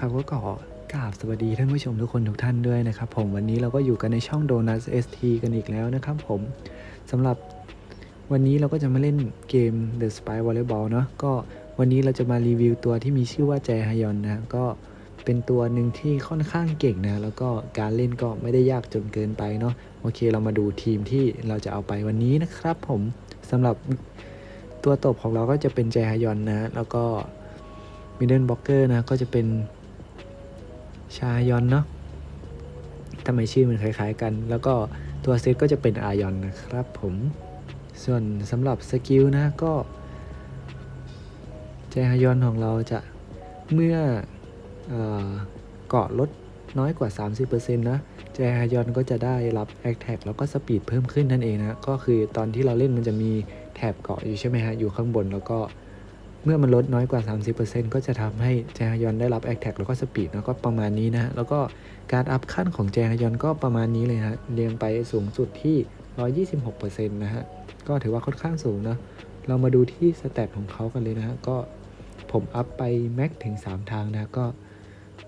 ครับก็ขอกราบสวัสดีท่านผู้ชมทุกคนทุกท่านด้วยนะครับผมวันนี้เราก็อยู่กันในช่อง Donuts ST กันอีกแล้วนะครับผมสำหรับวันนี้เราก็จะมาเล่นเกม The Spy Volleyball เนาะก็วันนี้เราจะมารีวิวตัวที่มีชื่อว่าแจฮยอนนะก็เป็นตัวหนึ่งที่ค่อนข้างเก่งนะ แล้วก็การเล่นก็ไม่ได้ยากจนเกินไปเนาะโอเคเรามาดูทีมที่เราจะเอาไปวันนี้นะครับผมสำหรับตัวตบของเราก็จะเป็นแจฮยอนนะแล้วก็มิดเดิลบล็อกเกอร์นะก็จะเป็น ชายอนเนาะทำไมชื่อมันคล้ายๆกัน แล้วก็ตัวเซตก็จะเป็นอายอนนะครับผม ส่วนสำหรับสกิลนะก็เจฮายอนของเราจะเมื่อเออเกาะลดน้อยกว่า 30%นะเจฮายอนก็จะได้รับแอคแท็กแล้วก็สปีดเพิ่มขึ้นนั่นเองนะ ก็คือตอนที่เราเล่นมันจะมีแถบเกาะอยู่ใช่ไหมฮะ อยู่ข้างบนแล้วก็ เมื่อมันลดน้อยกว่า 30%ก็จะทำให้แจฮยอนได้รับแอคแท็กแล้วก็สปีดแล้วก็ประมาณนี้นะแล้วก็การอัพขั้นของแจฮยอนก็ประมาณนี้เลยฮะเรียงไปสูงสุดที่ 126%นะฮะก็ถือว่าค่อนข้างสูงนะเรามาดูที่สเตตของเขากันเลยนะฮะก็ผมอัพไปแม็กถึง 3 ทางนะก็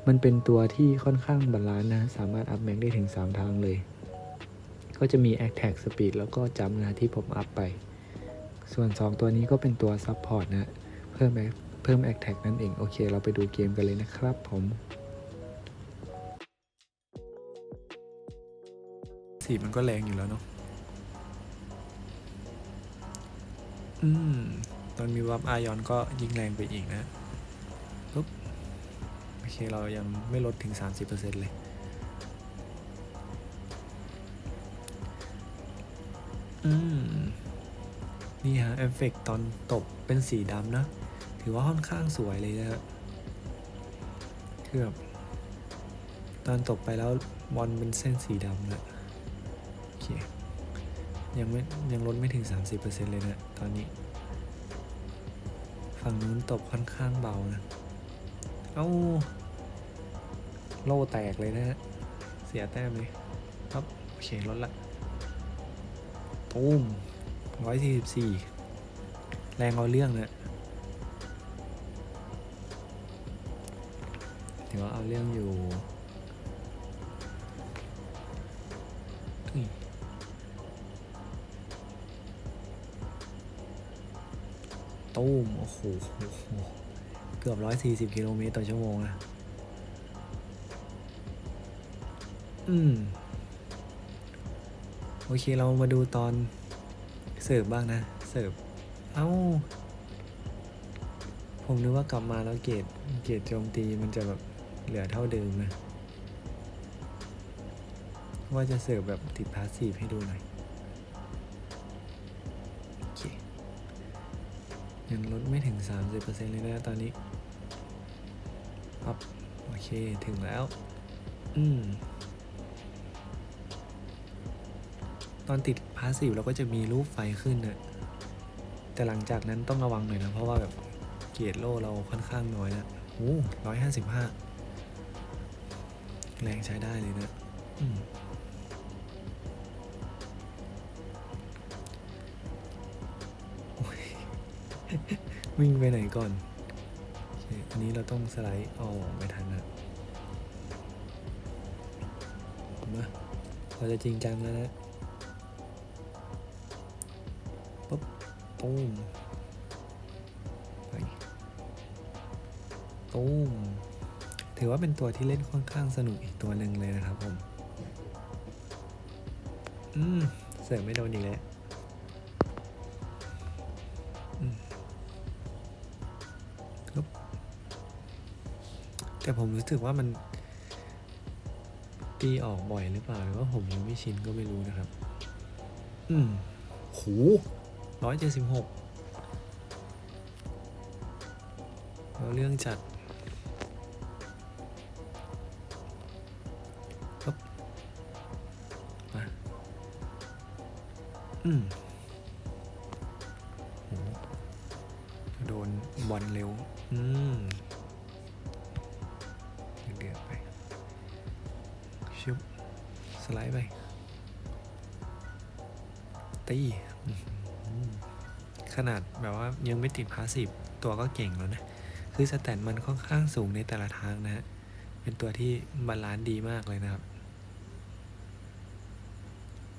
มันเป็นตัวที่ค่อนข้างบาลานซ์นะสามารถอัพแม็กได้ถึง 3 ทางเลย ก็จะมีแอคแท็กสปีดแล้วก็จำนะที่ผมอัพไป ส่วน 2 ตัวนี้ก็เป็นตัวซับพอร์ตนะ เพิ่มแอคเพิ่มแอคแท็กนั่นเอง โอเค เราไปดูเกมกันเลยนะครับผมสีมันก็แรงอยู่แล้วเนาะอืม ตอนมีวับอายอนก็ยิงแรงไปอีกนะปุ๊บโอเค เรายังไม่ลดถึง 30%เลยอืม นี่ฮะเอฟเฟกตอนตบเป็นสีดำนะ ถือว่าค่อนข้างสวยเลยนะฮะคือแบบตอนตบไปแล้วบอลเป็นเส้นสีดำนะโอเคยังไม่ยังลดไม่ถึง 30%เลยนะตอนนี้ ฝั่งนู้นตบค่อนข้างเบานะเอ้าโล่แตกเลยนะฮะ เสียแต้มเลยครับโอเคลดละตูมร้อยสี่สิบสี่แรงเอาเรื่องนะ ถือว่าเอาเรื่องอยู่อุ้ยตู้มโอ้โหเกือบร้อยสี่สิบกิโลเมตรต่อชั่วโมงนะอืม โอเคเรามาดูตอนเสิร์ฟบ้างนะ เสิร์ฟ เอ้า ผมนึกว่ากลับมาแล้วเกรดเกรดโจมตีมันจะแบบ เหลือเท่าเดิมนะ ว่าจะเสิร์ฟแบบติดพาสซีฟให้ดูหน่อยโอเคยังลดไม่ถึง 30%เลยนะตอนนี้ปับโอเค ถึงแล้ว อืม ตอนติดพาสซีฟเราก็จะมีรูปไฟขึ้นนะแต่หลังจากนั้นต้องระวังหน่อยนะ เพราะว่าแบบเกียร์โลเราค่อนข้างน้อยนะโอ้ร้อยห้าสิบห้า แรงใช้ได้เลยนะอืมโอ้ยวิ่งไปไหนก่อนโอเคอันนี้เราต้องสไลด์เอาออกไม่ทันนะมาเราจะจริงจังแล้วนะตุ้มไปตุ้ม ถือว่าเป็นตัวที่เล่นค่อนข้างสนุกอีกตัวหนึ่งเลยนะครับผม อืม เสร์ฟไม่โดนอีกแล้วแต่ผมรู้สึกว่ามันตีออกบ่อยหรือเปล่าหรือว่าผมยังไม่ชินก็ไม่รู้นะครับ อืมโหร้อยเจ็ดสิบหกเราเรื่องจัด มาอืมโหโดนบอลเร็ว อืมเดือดไป ชุบ สไลด์ไป ตี้ขนาดแบบว่ายังไม่ติดพาสซีฟตัวก็เก่งแล้วนะ คือสแตทมันค่อนข้างสูงในแต่ละทางนะฮะ เป็นตัวที่บาลานซ์ดีมากเลยนะครับ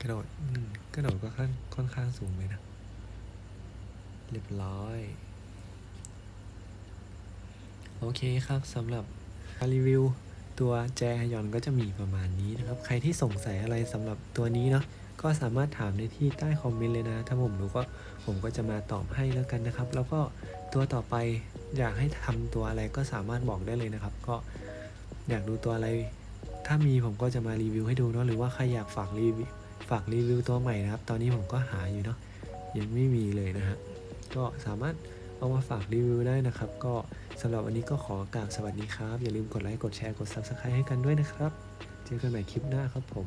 กระโดดกระโดดก็ค่อนค่อนข้างสูงเลยนะ เรียบร้อย โอเคครับสำหรับการรีวิวตัวแจฮยอนก็จะมีประมาณนี้นะครับ ใครที่สงสัยอะไรสำหรับตัวนี้เนาะก็สามารถถามในที่ใต้คอมเมนต์เลยนะ ถ้าผมรู้ก็ผมก็จะมาตอบให้แล้วกันนะครับ แล้วก็ตัวต่อไปอยากให้ทำตัวอะไรก็สามารถบอกได้เลยนะครับ ก็อยากดูตัวอะไร ถ้ามีผมก็จะมารีวิวให้ดูเนาะหรือว่าใครอยากฝากรีวิว ฝากรีวิวตัวใหม่นะครับ ตอนนี้ผมก็หาอยู่เนาะยังไม่มีเลยนะฮะก็สามารถเอามาฝากรีวิวได้นะครับ ก็สำหรับวันนี้ก็ขอกราบสวัสดีครับ อย่าลืมกดไลค์กดแชร์กด Subscribe ให้กันด้วยนะครับ เจอกันใหม่คลิปหน้าครับผม